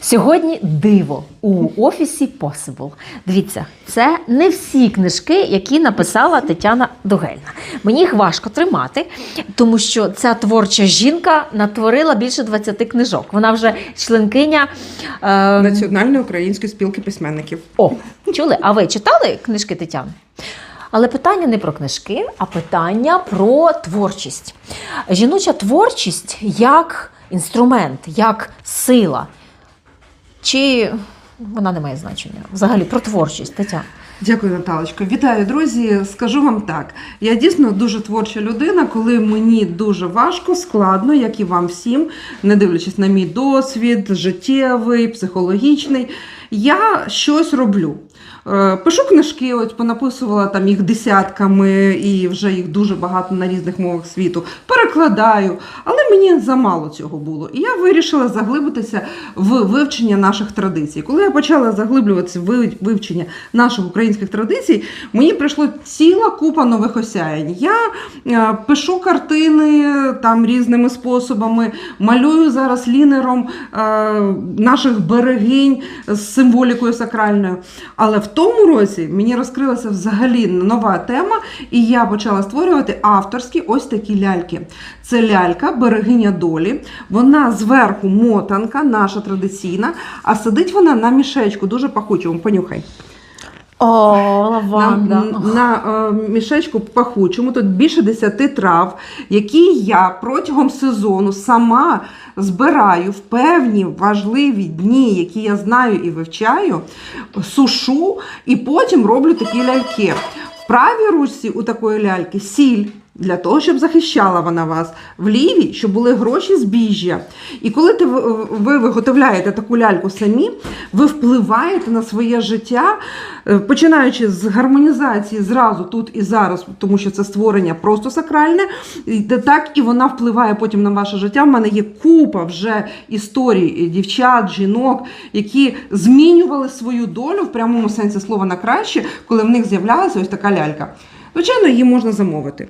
Сьогодні диво у офісі Possible. Дивіться, це не всі книжки, які написала Тетяна Дугельна. Мені їх важко тримати, тому що ця творча жінка натворила більше 20 книжок. Вона вже членкиня. Е, Національної української спілки письменників. О, чули? А ви читали книжки Тетяни? Але питання не про книжки, а питання про творчість. Жіноча творчість як інструмент, як сила. Чи вона не має значення? Взагалі про творчість, Тетяна. Дякую, Наталочко. Вітаю, друзі. Скажу вам так: я дійсно дуже творча людина, коли мені дуже важко, складно, як і вам всім, не дивлячись на мій досвід, життєвий, психологічний, я щось роблю. Е, Пишу книжки, от понаписувала там їх десятками, і вже їх дуже багато на різних мовах світу. Перекладаю, але мені замало цього було. І я вирішила заглибитися в вивчення наших традицій. Коли я почала заглиблюватися в вивчення наших українських традицій, мені прийшло ціла купа нових осяянь. Я е, пишу картини там різними способами, малюю зараз лінером е, наших берегинь з символікою сакральною. Але в тому році мені розкрилася взагалі нова тема, і я почала створювати авторські ось такі ляльки. Це лялька, берегиня долі. Вона зверху мотанка, наша традиційна, а сидить вона на мішечку, дуже пахучому. Понюхай. О, На, лаванда. на е, мішечку пахучому тут більше 10 трав, які я протягом сезону сама збираю в певні важливі дні, які я знаю і вивчаю, сушу і потім роблю такі ляльки. В правій ручці у такої ляльки сіль. Для того, щоб захищала вона вас, в лівій, щоб були гроші збіжжя. І коли ти, ви, ви виготовляєте таку ляльку самі, ви впливаєте на своє життя, е, починаючи з гармонізації зразу тут і зараз, тому що це створення просто сакральне, так і вона впливає потім на ваше життя. В мене є купа вже історій дівчат, жінок, які змінювали свою долю в прямому сенсі слова на краще, коли в них з'являлася ось така лялька. Звичайно, її можна замовити.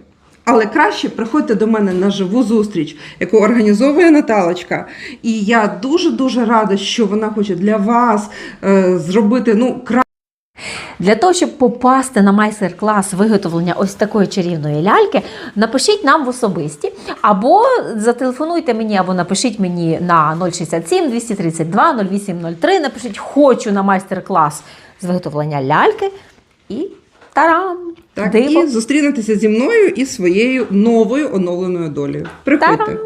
Але краще приходьте до мене на живу зустріч, яку організовує Наталочка. І я дуже дуже рада, що вона хоче для вас е, зробити ну кра. Для того, щоб попасти на майстер-клас виготовлення ось такої чарівної ляльки, напишіть нам в особисті, або зателефонуйте мені, або напишіть мені на 067 232 0803. Напишіть Хочу на майстер-клас з виготовлення ляльки. І тарам! Так, Диво. і зустрінетеся зі мною і своєю новою оновленою долею. Приходьте. Та-дам!